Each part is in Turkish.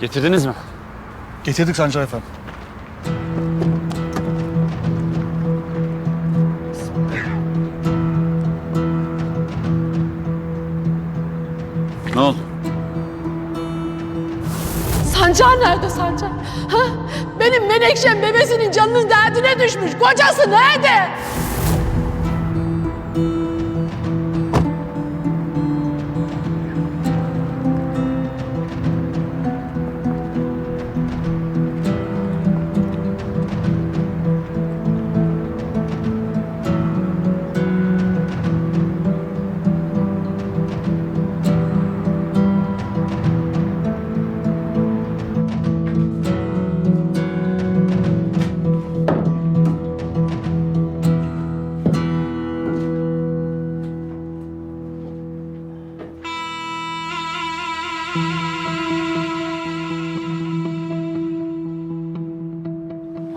Getirdiniz mi? Getirdik Sancar efendim. Ne oldu? Sancar nerede Sancar? Ha? Benim Menekşem bebesinin canının derdine düşmüş. Kocası nerede?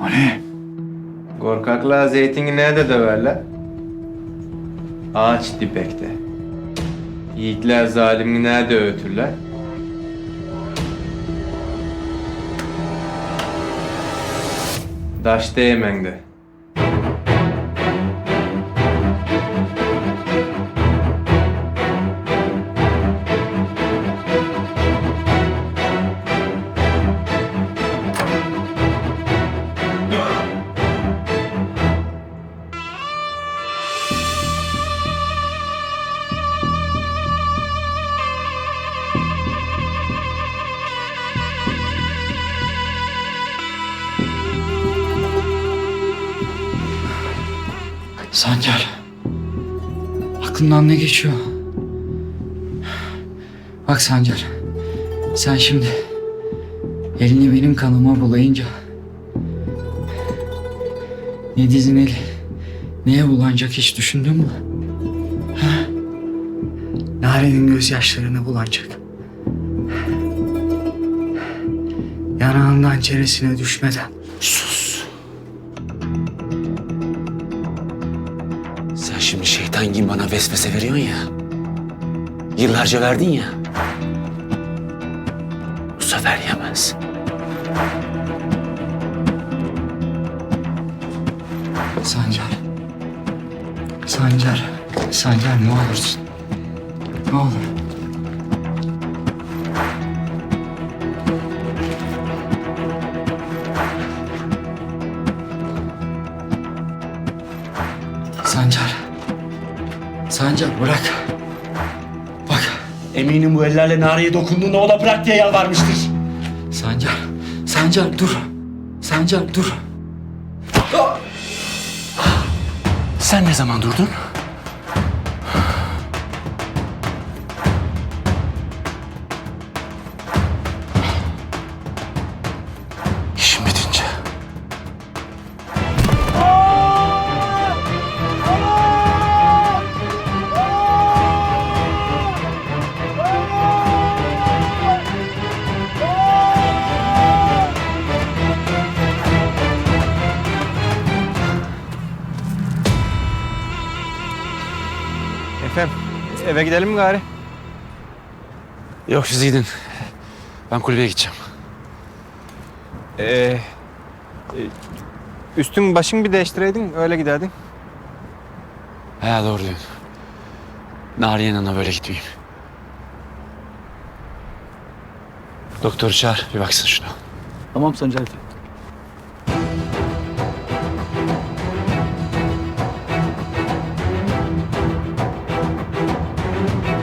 O ne? Korkaklar zeytini nerede döverler? Ağaç dipekte. Yiğitler zalimi nerede öğütürler? Daş değmende. Sancar. Aklından ne geçiyor? Bak Sancar. Sen şimdi elini benim kanıma bulayınca ne dizin eli neye bulanacak hiç düşündün mü? Ha? Narenin gözyaşlarına bulanacak. Yanağından çenesine düşmeden sus. Şeytan gibi bana vesvese veriyorsun ya. Yıllarca verdin ya. Bu sefer yemez. Sancar. Sancar. Sancar ne olursun. Ne olur. Sancar. Sancar bırak. Bak. Eminim bu ellerle Nari'ye dokunduğunda ona bırak diye yalvarmıştır. Sancar. Sancar dur. Sancar dur. Sen ne zaman durdun? Efendim, eve gidelim mi gari? Yok siz gidin. Ben kulübeye gideceğim. Ee, e, üstün başın bir değiştireydin, öyle giderdin. He doğru diyorsun. Nariye'nin yanına böyle gitmeyeyim. Doktoru çağır bir baksın şuna. Tamam Sancar efendim.